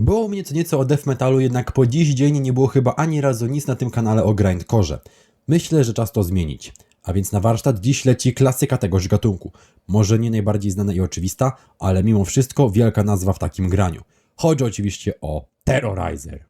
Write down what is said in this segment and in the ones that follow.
Było u mnie co nieco o death metalu, jednak po dziś dzień nie było chyba ani razu nic na tym kanale o grindcore. Myślę, że czas to zmienić. A więc na warsztat dziś leci klasyka tegoż gatunku. Może nie najbardziej znana i oczywista, ale mimo wszystko wielka nazwa w takim graniu. Chodzi oczywiście o Terrorizer.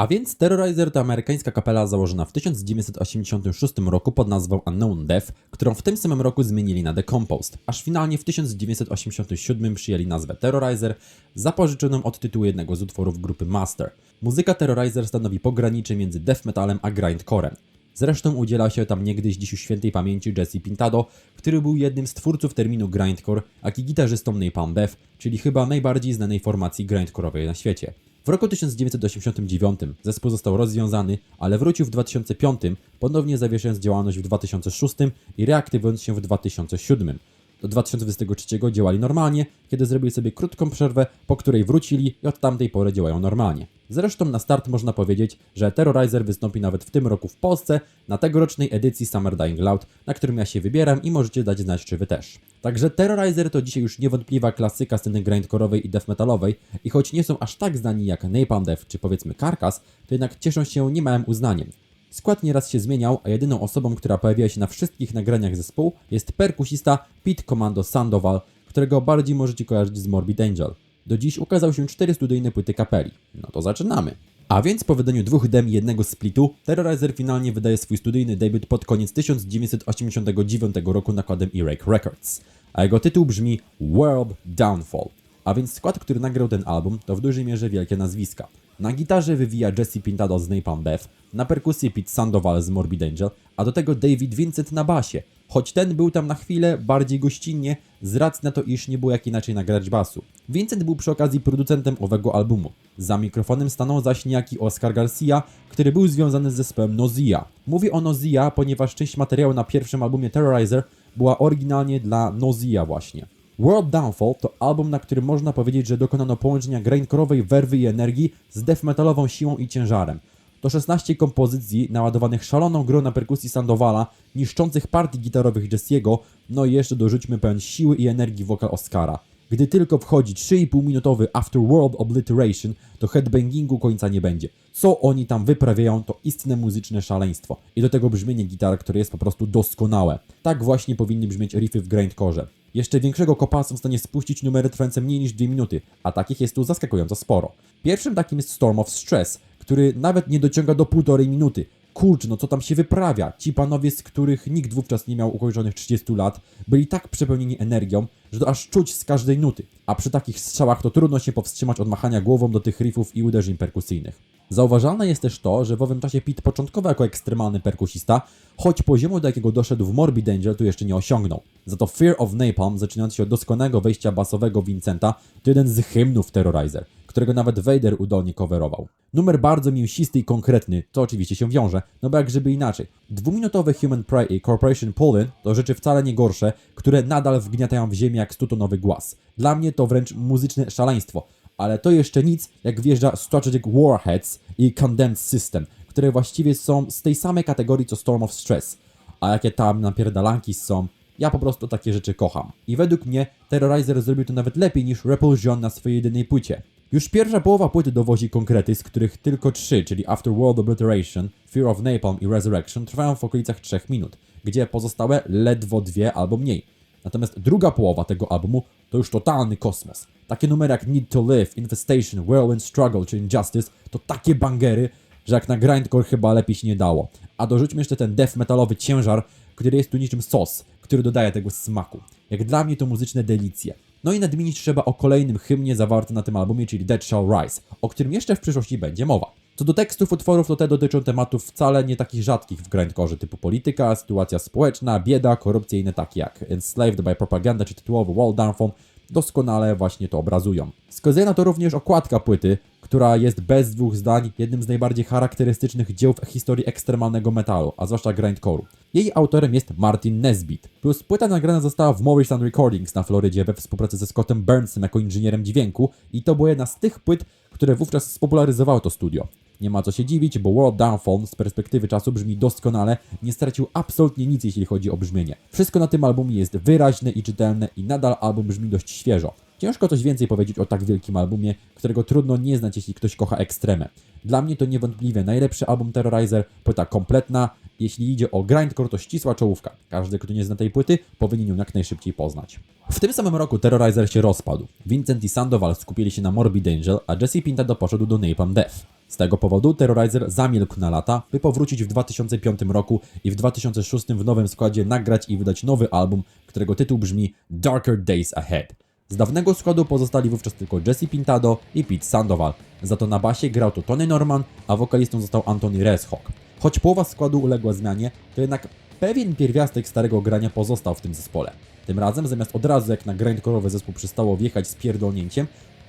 A więc Terrorizer to amerykańska kapela założona w 1986 roku pod nazwą Unknown Death, którą w tym samym roku zmienili na Decomposed, aż finalnie w 1987 przyjęli nazwę Terrorizer, zapożyczoną od tytułu jednego z utworów grupy Master. Muzyka Terrorizer stanowi pogranicze między death metalem a grindcorem. Zresztą udziela się tam niegdyś dziś już świętej pamięci Jesse Pintado, który był jednym z twórców terminu grindcore, jak i gitarzystą Napalm Death, czyli chyba najbardziej znanej formacji grindcoreowej na świecie. W roku 1989 zespół został rozwiązany, ale wrócił w 2005, ponownie zawieszając działalność w 2006 i reaktywując się w 2007. Do 2023 działali normalnie, kiedy zrobili sobie krótką przerwę, po której wrócili i od tamtej pory działają normalnie. Zresztą na start można powiedzieć, że Terrorizer wystąpi nawet w tym roku w Polsce na tegorocznej edycji Summer Dying Loud, na którym ja się wybieram i możecie dać znać, czy wy też. Także Terrorizer to dzisiaj już niewątpliwa klasyka sceny grindcoreowej i death metalowej i choć nie są aż tak znani jak Napalm Death czy powiedzmy Carcass, to jednak cieszą się niemałym uznaniem. Skład nieraz się zmieniał, a jedyną osobą, która pojawia się na wszystkich nagraniach zespołu jest perkusista Pete Commando Sandoval, którego bardziej możecie kojarzyć z Morbid Angel. Do dziś ukazał się cztery studyjne płyty kapeli. No to zaczynamy. A więc po wydaniu dwóch dem i jednego splitu, Terrorizer finalnie wydaje swój studyjny debiut pod koniec 1989 roku nakładem E-Rake Records. A jego tytuł brzmi World Downfall. A więc skład, który nagrał ten album, to w dużej mierze wielkie nazwiska. Na gitarze wywija Jesse Pintado z Napalm Death, na perkusji Pete Sandoval z Morbid Angel, a do tego David Vincent na basie. Choć ten był tam na chwilę bardziej gościnnie, z racji na to, iż nie było jak inaczej nagrać basu. Vincent był przy okazji producentem owego albumu. Za mikrofonem stanął zaś niejaki Oscar Garcia, który był związany z zespołem Nozia. Mówię o Nozia, ponieważ część materiału na pierwszym albumie Terrorizer była oryginalnie dla Nozia właśnie. World Downfall to album, na którym można powiedzieć, że dokonano połączenia grindcoreowej werwy i energii z death metalową siłą i ciężarem. To 16 kompozycji naładowanych szaloną grą na perkusji Sandowala, niszczących partii gitarowych Jesse'ego, no i jeszcze dorzućmy pełen siły i energii wokal Oscara. Gdy tylko wchodzi 3,5 minutowy Afterworld Obliteration, to headbangingu końca nie będzie. Co oni tam wyprawiają, to istne muzyczne szaleństwo. I do tego brzmienie gitar, które jest po prostu doskonałe. Tak właśnie powinny brzmieć riffy w grindcore. Jeszcze większego kopa są w stanie spuścić numery trwające mniej niż 2 minuty, a takich jest tu zaskakująco sporo. Pierwszym takim jest Storm of Stress, który nawet nie dociąga do półtorej minuty. Kurczę, no co tam się wyprawia? Ci panowie, z których nikt wówczas nie miał ukończonych 30 lat, byli tak przepełnieni energią, że to aż czuć z każdej nuty. A przy takich strzałach to trudno się powstrzymać od machania głową do tych riffów i uderzeń perkusyjnych. Zauważalne jest też to, że w owym czasie Pete początkowo jako ekstremalny perkusista, choć poziomu do jakiego doszedł w Morbid Angel tu jeszcze nie osiągnął. Za to Fear of Napalm, zaczynający się od doskonałego wejścia basowego Vincenta, to jeden z hymnów Terrorizer, którego nawet Vader udolnie coverował. Numer bardzo mięsisty i konkretny, to oczywiście się wiąże, no bo jak żeby inaczej. Dwuminutowe Human Prey i Corporation Polin to rzeczy wcale nie gorsze, które nadal wgniatają w ziemię jak stutonowy głaz. Dla mnie to wręcz muzyczne szaleństwo, ale to jeszcze nic, jak wjeżdża Strategic Warheads i Condemned System, które właściwie są z tej samej kategorii co Storm of Stress. A jakie tam napierdalanki są, ja po prostu takie rzeczy kocham. I według mnie Terrorizer zrobił to nawet lepiej niż Repulsion na swojej jedynej płycie. Już pierwsza połowa płyty dowozi konkrety, z których tylko trzy, czyli Afterworld Obliteration, Fear of Napalm i Resurrection trwają w okolicach 3 minut, gdzie pozostałe ledwo dwie albo mniej. Natomiast druga połowa tego albumu to już totalny kosmos. Takie numery jak Need to Live, Infestation, Whirlwind Struggle czy Injustice to takie bangery, że jak na grindcore chyba lepiej się nie dało. A dorzućmy jeszcze ten death metalowy ciężar, który jest tu niczym sos, który dodaje tego smaku. Jak dla mnie to muzyczne delicje. No i nadmienić trzeba o kolejnym hymnie zawartym na tym albumie, czyli Dead Shall Rise, o którym jeszcze w przyszłości będzie mowa. Co do tekstów utworów, to te dotyczą tematów wcale nie takich rzadkich w grindcore, typu polityka, sytuacja społeczna, bieda, korupcja i inne takie jak Enslaved by Propaganda czy tytułowy Wall Downfall. doskonale właśnie to obrazują. Wskazuje na to również okładka płyty, która jest bez dwóch zdań jednym z najbardziej charakterystycznych dzieł w historii ekstremalnego metalu, a zwłaszcza grindcore'u. Jej autorem jest Martin Nesbitt, plus płyta nagrana została w Morrison Recordings na Florydzie we współpracy ze Scottem Burnsem jako inżynierem dźwięku i to była jedna z tych płyt, które wówczas spopularyzowało to studio. Nie ma co się dziwić, bo World Downfall z perspektywy czasu brzmi doskonale, nie stracił absolutnie nic jeśli chodzi o brzmienie. Wszystko na tym albumie jest wyraźne i czytelne i nadal album brzmi dość świeżo. Ciężko coś więcej powiedzieć o tak wielkim albumie, którego trudno nie znać jeśli ktoś kocha ekstremę. Dla mnie to niewątpliwie najlepszy album Terrorizer, płyta kompletna, jeśli idzie o grindcore to ścisła czołówka. Każdy, kto nie zna tej płyty, powinien ją jak najszybciej poznać. W tym samym roku Terrorizer się rozpadł. Vincent i Sandoval skupili się na Morbid Angel, a Jesse Pintado poszedł do Napalm Death. Z tego powodu Terrorizer zamilkł na lata, by powrócić w 2005 roku i w 2006 w nowym składzie nagrać i wydać nowy album, którego tytuł brzmi Darker Days Ahead. Z dawnego składu pozostali wówczas tylko Jesse Pintado i Pete Sandoval. Za to na basie grał tu Tony Norman, a wokalistą został Anthony Reshawk. Choć połowa składu uległa zmianie, to jednak pewien pierwiastek starego grania pozostał w tym zespole. Tym razem zamiast od razu jak na grindcore'owy zespół przystało wjechać z pierdolnięciem,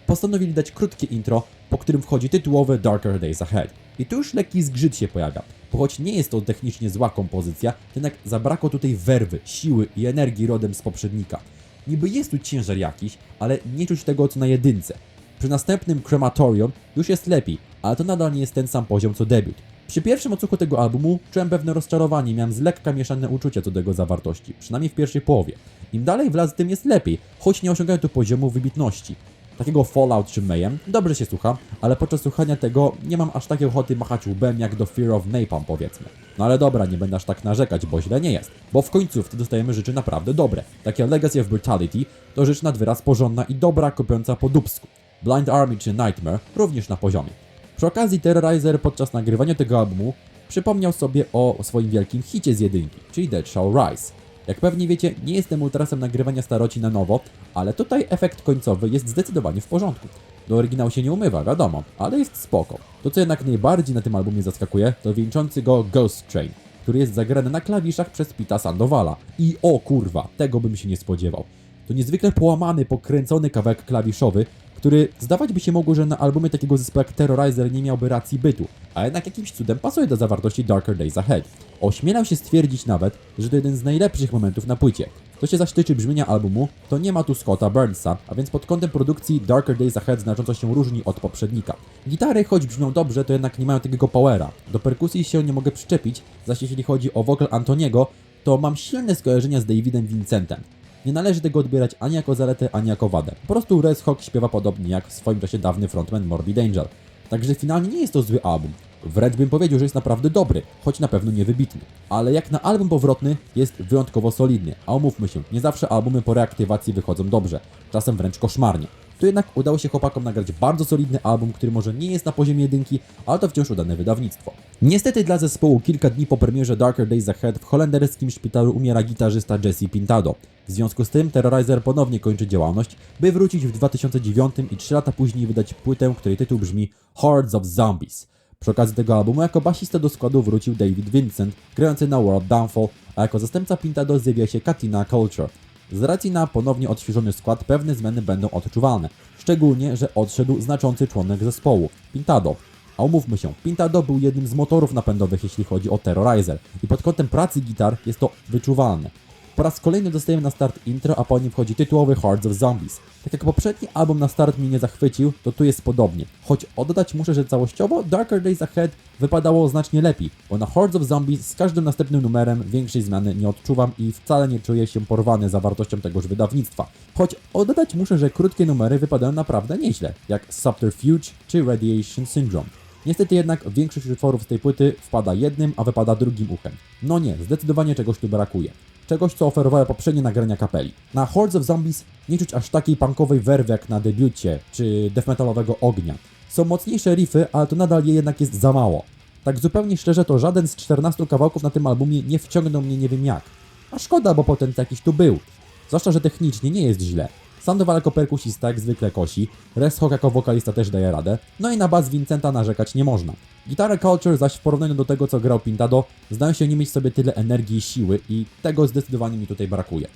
postanowili dać krótkie intro, po którym wchodzi tytułowy Darker Days Ahead. I tu już lekki zgrzyt się pojawia, bo choć nie jest to technicznie zła kompozycja, jednak zabrakło tutaj werwy, siły i energii rodem z poprzednika. Niby jest tu ciężar jakiś, ale nie czuć tego co na jedynce. Przy następnym Crematorium już jest lepiej, ale to nadal nie jest ten sam poziom co debiut. Przy pierwszym odsłuchu tego albumu czułem pewne rozczarowanie, miałem z lekka mieszane uczucia co do jego zawartości, przynajmniej w pierwszej połowie. Im dalej w las, tym jest lepiej, choć nie osiągają tu poziomu wybitności. Takiego Fallout czy Mayhem dobrze się słucha, ale podczas słuchania tego nie mam aż takiej ochoty machać łbem jak do Fear of Napalm powiedzmy. No ale dobra, nie będę aż tak narzekać, bo źle nie jest. Bo w końcówce dostajemy rzeczy naprawdę dobre. Takie Legacy of Brutality to rzecz nad wyraz porządna i dobra, kopiąca po dubsku. Blind Army czy Nightmare również na poziomie. Przy okazji Terrorizer podczas nagrywania tego albumu przypomniał sobie o swoim wielkim hicie z jedynki, czyli Dead Shall Rise. Jak pewnie wiecie, nie jestem ultrasem nagrywania staroci na nowo, ale tutaj efekt końcowy jest zdecydowanie w porządku. Do oryginału się nie umywa, wiadomo, ale jest spoko. To co jednak najbardziej na tym albumie zaskakuje, to wieńczący go Ghost Train, który jest zagrany na klawiszach przez Pita Sandovala. I o kurwa, tego bym się nie spodziewał. To niezwykle połamany, pokręcony kawałek klawiszowy, który zdawać by się mogło, że na albumie takiego zespołu jak Terrorizer nie miałby racji bytu, a jednak jakimś cudem pasuje do zawartości Darker Days Ahead. Ośmielam się stwierdzić nawet, że to jeden z najlepszych momentów na płycie. Co się zaś tyczy brzmienia albumu, to nie ma tu Scotta Burnsa, a więc pod kątem produkcji Darker Days Ahead znacząco się różni od poprzednika. Gitary, choć brzmią dobrze, to jednak nie mają takiego powera. Do perkusji się nie mogę przyczepić, zaś jeśli chodzi o wokal Antoniego, to mam silne skojarzenia z Davidem Vincentem. Nie należy tego odbierać ani jako zaletę, ani jako wadę. Po prostu Res Hawk śpiewa podobnie jak w swoim czasie dawny frontman Morbid Angel. Także finalnie nie jest to zły album. Wręcz bym powiedział, że jest naprawdę dobry, choć na pewno nie wybitny. Ale jak na album powrotny jest wyjątkowo solidny, a umówmy się, nie zawsze albumy po reaktywacji wychodzą dobrze, czasem wręcz koszmarnie. Tu jednak udało się chłopakom nagrać bardzo solidny album, który może nie jest na poziomie jedynki, ale to wciąż udane wydawnictwo. Niestety dla zespołu kilka dni po premierze Darker Days Ahead w holenderskim szpitalu umiera gitarzysta Jesse Pintado. W związku z tym Terrorizer ponownie kończy działalność, by wrócić w 2009 i 3 lata później wydać płytę, której tytuł brzmi Hordes of Zombies. Przy okazji tego albumu jako basista do składu wrócił David Vincent, grający na World Downfall, a jako zastępca Pintado zjawia się Katina Culture. Z racji na ponownie odświeżony skład pewne zmiany będą odczuwalne, szczególnie, że odszedł znaczący członek zespołu, Pintado. A umówmy się, Pintado był jednym z motorów napędowych jeśli chodzi o Terrorizer i pod kątem pracy gitar jest to wyczuwalne. Po raz kolejny dostajemy na start intro, a po nim wchodzi tytułowy Hordes of Zombies. Tak jak poprzedni album na start mnie nie zachwycił, to tu jest podobnie. Choć oddać muszę, że całościowo Darker Days Ahead wypadało znacznie lepiej, bo na Hordes of Zombies z każdym następnym numerem większej zmiany nie odczuwam i wcale nie czuję się porwany zawartością tegoż wydawnictwa. Choć oddać muszę, że krótkie numery wypadają naprawdę nieźle, jak Subterfuge czy Radiation Syndrome. Niestety jednak większość utworów z tej płyty wpada jednym, a wypada drugim uchem. No nie, zdecydowanie czegoś tu brakuje. Czegoś, co oferowały poprzednie nagrania kapeli. Na Hordes of Zombies nie czuć aż takiej punkowej werwy jak na debiucie, czy death metalowego ognia. Są mocniejsze riffy, ale to nadal je jednak jest za mało. Tak zupełnie szczerze to żaden z 14 kawałków na tym albumie nie wciągnął mnie nie wiem jak. A szkoda, bo potem jakiś tu był. Zwłaszcza, że technicznie nie jest źle. Sandoval jako perkusista jak zwykle kosi, Reshok jako wokalista też daje radę, no i na bas Vincenta narzekać nie można. Gitarę Culture zaś w porównaniu do tego co grał Pintado, zdają się nie mieć sobie tyle energii i siły i tego zdecydowanie mi tutaj brakuje.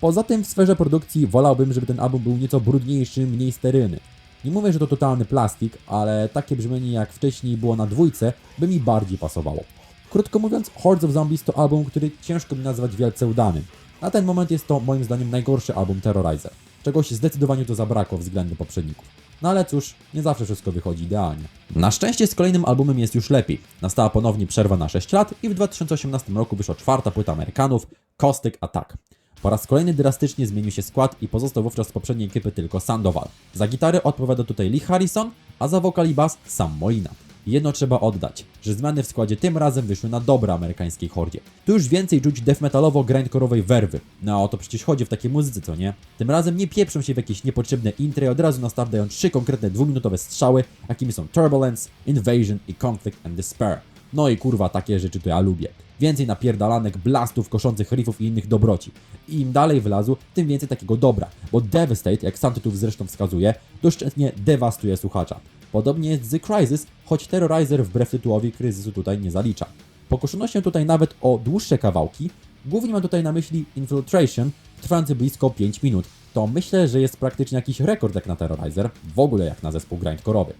Poza tym w sferze produkcji wolałbym, żeby ten album był nieco brudniejszy, mniej sterylny. Nie mówię, że to totalny plastik, ale takie brzmienie jak wcześniej było na dwójce by mi bardziej pasowało. Krótko mówiąc, Hordes of Zombies to album, który ciężko mi nazwać wielce udanym. Na ten moment jest to moim zdaniem najgorszy album Terrorizer. Czegoś zdecydowanie tu zabrakło względem poprzedników. No ale cóż, nie zawsze wszystko wychodzi idealnie. Na szczęście z kolejnym albumem jest już lepiej. Nastała ponownie przerwa na 6 lat i w 2018 roku wyszła czwarta płyta Amerykanów, Caustic Attack. Po raz kolejny drastycznie zmienił się skład i pozostał wówczas z poprzedniej ekipy tylko Sandoval. Za gitary odpowiada tutaj Lee Harrison, a za wokal i bas Sam Molina. Jedno trzeba oddać, że zmiany w składzie tym razem wyszły na dobre amerykańskiej hordzie. Tu już więcej czuć death metalowo grindcore'owej werwy. No o to przecież chodzi w takiej muzyce, co nie? Tym razem nie pieprzą się w jakieś niepotrzebne intro i od razu na trzy konkretne dwuminutowe strzały, jakimi są Turbulence, Invasion i Conflict and Despair. No i kurwa, takie rzeczy to ja lubię. Więcej napierdalanek, blastów, koszących riffów i innych dobroci. I im dalej wylazł, tym więcej takiego dobra, bo Devastate, jak sam tytuł zresztą wskazuje, doszczętnie dewastuje słuchacza. Podobnie jest z The Crisis, choć Terrorizer wbrew tytułowi kryzysu tutaj nie zalicza. Pokuszono się tutaj nawet o dłuższe kawałki, głównie mam tutaj na myśli Infiltration, trwający blisko 5 minut. To myślę, że jest praktycznie jakiś rekord jak na Terrorizer, w ogóle jak na zespół grindcore'owy.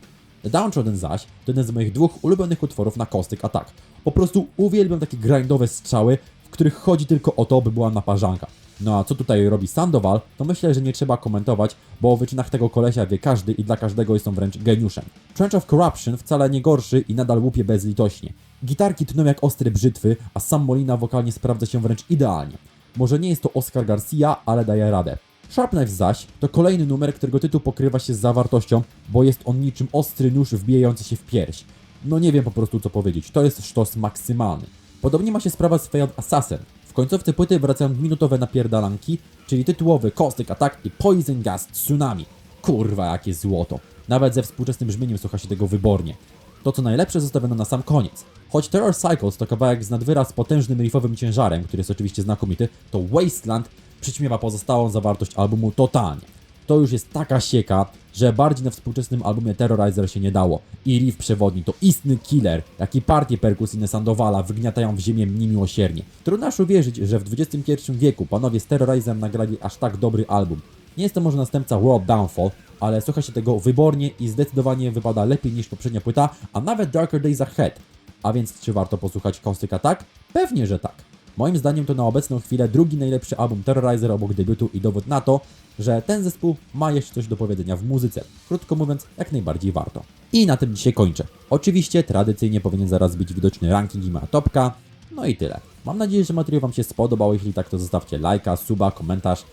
Downtrodden zaś to jeden z moich dwóch ulubionych utworów na Caustic Attack. Po prostu uwielbiam takie grindowe strzały, w których chodzi tylko o to, by była naparzanka. No a co tutaj robi Sandoval, to myślę, że nie trzeba komentować, bo o wyczynach tego kolesia wie każdy i dla każdego jest on wręcz geniuszem. Trench of Corruption wcale nie gorszy i nadal łupie bezlitośnie. Gitarki tną jak ostre brzytwy, a sam Molina wokalnie sprawdza się wręcz idealnie. Może nie jest to Oscar Garcia, ale daje radę. Sharp Knife zaś to kolejny numer, którego tytuł pokrywa się z zawartością, bo jest on niczym ostry nóż wbijający się w pierś. No nie wiem po prostu co powiedzieć, to jest sztos maksymalny. Podobnie ma się sprawa z Failed Assassin. Końcówce płyty wracają minutowe napierdalanki, czyli tytułowy Caustic Attack i Poison Gas Tsunami. Kurwa, jakie złoto. Nawet ze współczesnym brzmieniem słucha się tego wybornie. To co najlepsze zostawiono na sam koniec. Choć Terror Cycles to kawałek z nadwyraz potężnym riffowym ciężarem, który jest oczywiście znakomity, to Wasteland przyćmiewa pozostałą zawartość albumu totalnie. To już jest taka sieka, że bardziej na współczesnym albumie Terrorizer się nie dało. I riff przewodni to istny killer, jak i partie perkusyjne Sandowala wygniatają w ziemię niemiłosiernie. Trudno aż uwierzyć, że w XXI wieku panowie z Terrorizer nagrali aż tak dobry album. Nie jest to może następca World Downfall, ale słucha się tego wybornie i zdecydowanie wypada lepiej niż poprzednia płyta, a nawet Darker Days Ahead. A więc czy warto posłuchać Caustic Attack? Pewnie, że tak. Moim zdaniem to na obecną chwilę drugi najlepszy album Terrorizer obok debiutu i dowód na to, że ten zespół ma jeszcze coś do powiedzenia w muzyce. Krótko mówiąc, jak najbardziej warto. I na tym dzisiaj kończę. Oczywiście tradycyjnie powinien zaraz być widoczny ranking i moja topka. No i tyle. Mam nadzieję, że materiał Wam się spodobał. Jeśli tak, to zostawcie lajka, suba, komentarz.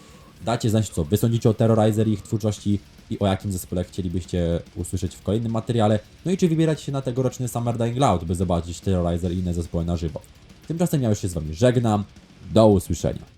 Dajcie znać, co Wy sądzicie o Terrorizer i ich twórczości i o jakim zespole chcielibyście usłyszeć w kolejnym materiale. No i czy wybieracie się na tegoroczny Summer Dying Loud, by zobaczyć Terrorizer i inne zespoły na żywo. Tymczasem ja już się z Wami żegnam. Do usłyszenia.